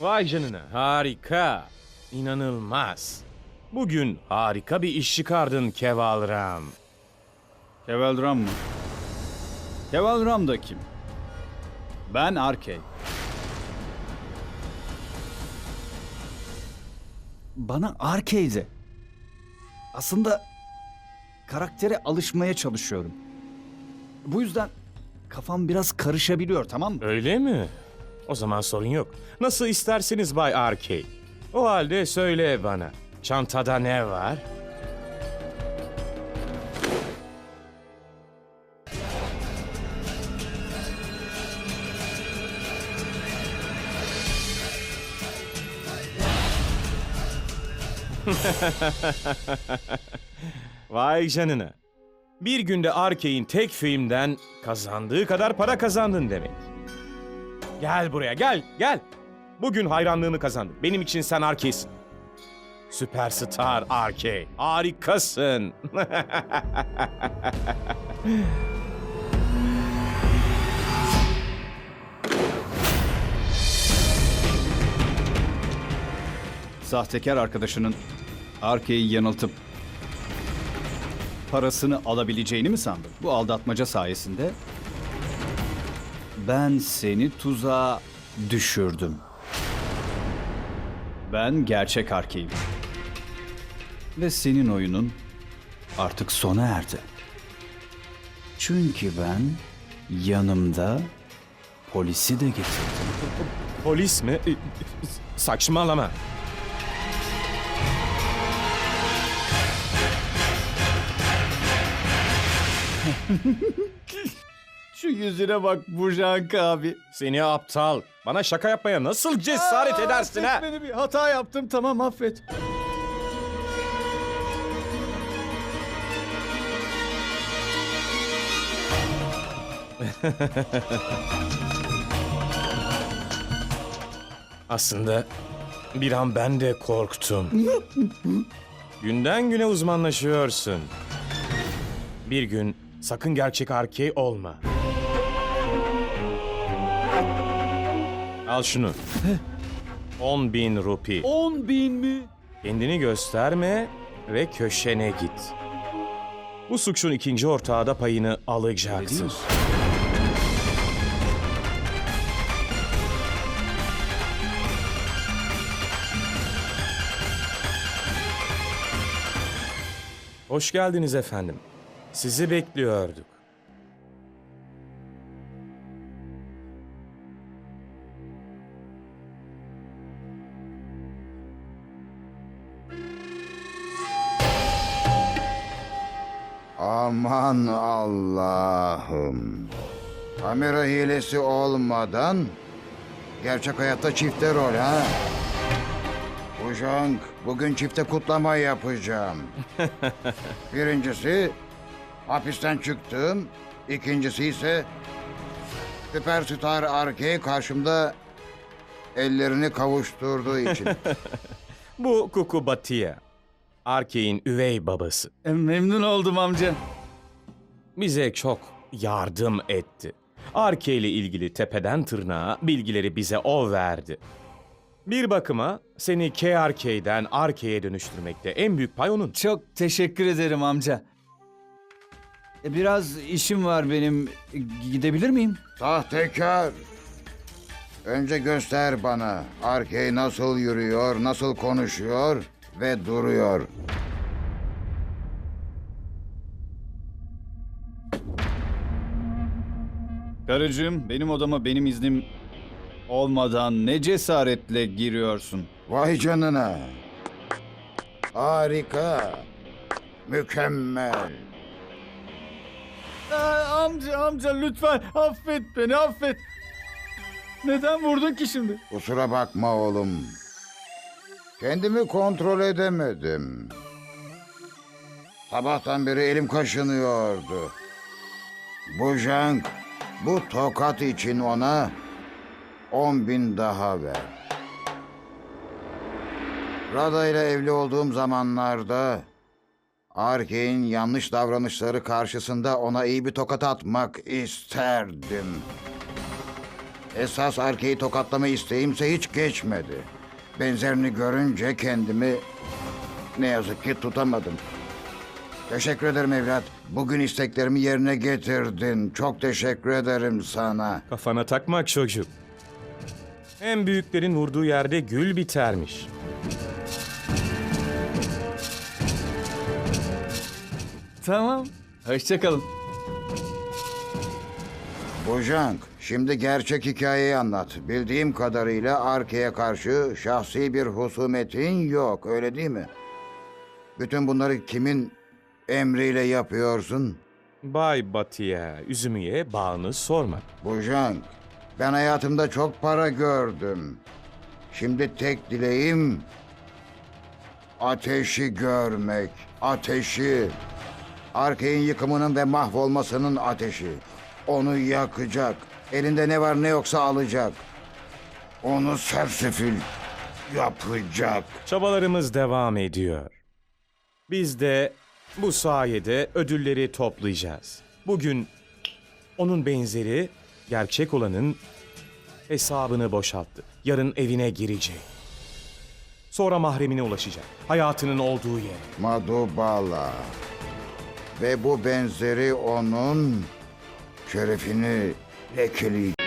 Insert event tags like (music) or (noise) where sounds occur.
Vay canına harika. İnanılmaz. Bugün harika bir iş çıkardın Kevalram. Kevalram mı? Kevalram da kim? Ben Arkey. Bana Arkey de. Aslında karaktere alışmaya çalışıyorum. Bu yüzden kafam biraz karışabiliyor tamam mı? Öyle mi? O zaman sorun yok. Nasıl isterseniz Bay Arkey. O halde söyle bana. Çantada ne var? (laughs) Vay canına. Bir günde Arkey'in tek filmden kazandığı kadar para kazandın demek. Gel buraya gel gel. Bugün hayranlığını kazandın. Benim için sen Arkey'sin. Süperstar Arkey. Harikasın. (laughs) Sahtekar arkadaşının Arkey'i yanıltıp parasını alabileceğini mi sandın? Bu aldatmaca sayesinde ben seni tuzağa düşürdüm. Ben gerçek Arkey'im. Ve senin oyunun artık sona erdi. Çünkü ben yanımda polisi de getirdim. Polis mi? Saçmalama. (laughs) Şu yüzüne bak Burjank abi. Seni aptal. Bana şaka yapmaya nasıl cesaret edersin ha? Affet beni bir hata yaptım tamam affet. (laughs) Aslında bir an ben de korktum. Günden güne uzmanlaşıyorsun. Bir gün sakın gerçek arkey olma. Al şunu. 10 bin rupi. 10 bin mi? Kendini gösterme ve köşene git. Bu suçun ikinci ortağı da payını mi? Hoş geldiniz efendim. Sizi bekliyorduk. Aman Allah'ım. Kamera hilesi olmadan gerçek hayatta çifte rol ha. Ujang, bugün çifte kutlama yapacağım. (laughs) Birincisi hapisten çıktım. İkincisi ise süperstar Arkey karşımda ellerini kavuşturduğu için. (laughs) Bu Kuku Batia. Arkey'in üvey babası. E, Memnun oldum amca. Bize çok yardım etti. Arke ile ilgili tepeden tırnağa bilgileri bize o verdi. Bir bakıma seni KRK'den Arke'ye dönüştürmekte en büyük pay onun. Çok teşekkür ederim amca. E, Biraz işim var benim. E, Gidebilir miyim? Sahtekar. Önce göster bana Arkey nasıl yürüyor, nasıl konuşuyor ve duruyor. Karıcığım benim odama benim iznim olmadan ne cesaretle giriyorsun? Vay canına. Harika. Mükemmel. amca amca lütfen affet beni affet. Neden vurdun ki şimdi? Kusura bakma oğlum. Kendimi kontrol edemedim. Sabahtan beri elim kaşınıyordu. Bu Jank, bu tokat için ona on bin daha ver. Rada ile evli olduğum zamanlarda Arkey'in yanlış davranışları karşısında ona iyi bir tokat atmak isterdim. Esas erkeği tokatlama isteğimse hiç geçmedi. Benzerini görünce kendimi ne yazık ki tutamadım. Teşekkür ederim evlat. Bugün isteklerimi yerine getirdin. Çok teşekkür ederim sana. Kafana takma çocuk. En büyüklerin vurduğu yerde gül bitermiş. Tamam. Hoşçakalın. Bujang, şimdi gerçek hikayeyi anlat. Bildiğim kadarıyla Arke'ye karşı şahsi bir husumetin yok, öyle değil mi? Bütün bunları kimin emriyle yapıyorsun? Bay Batı'ya, üzümüye bağını sorma. Bujang, ben hayatımda çok para gördüm. Şimdi tek dileğim ateşi görmek. Ateşi. Arke'nin yıkımının ve mahvolmasının ateşi. Onu yakacak. Elinde ne var ne yoksa alacak. Onu sersefil yapacak. Çabalarımız devam ediyor. Biz de bu sayede ödülleri toplayacağız. Bugün onun benzeri gerçek olanın hesabını boşalttı. Yarın evine girecek. Sonra mahremine ulaşacak. Hayatının olduğu yere. Madubala. Ve bu benzeri onun şerefini lekeleyecek.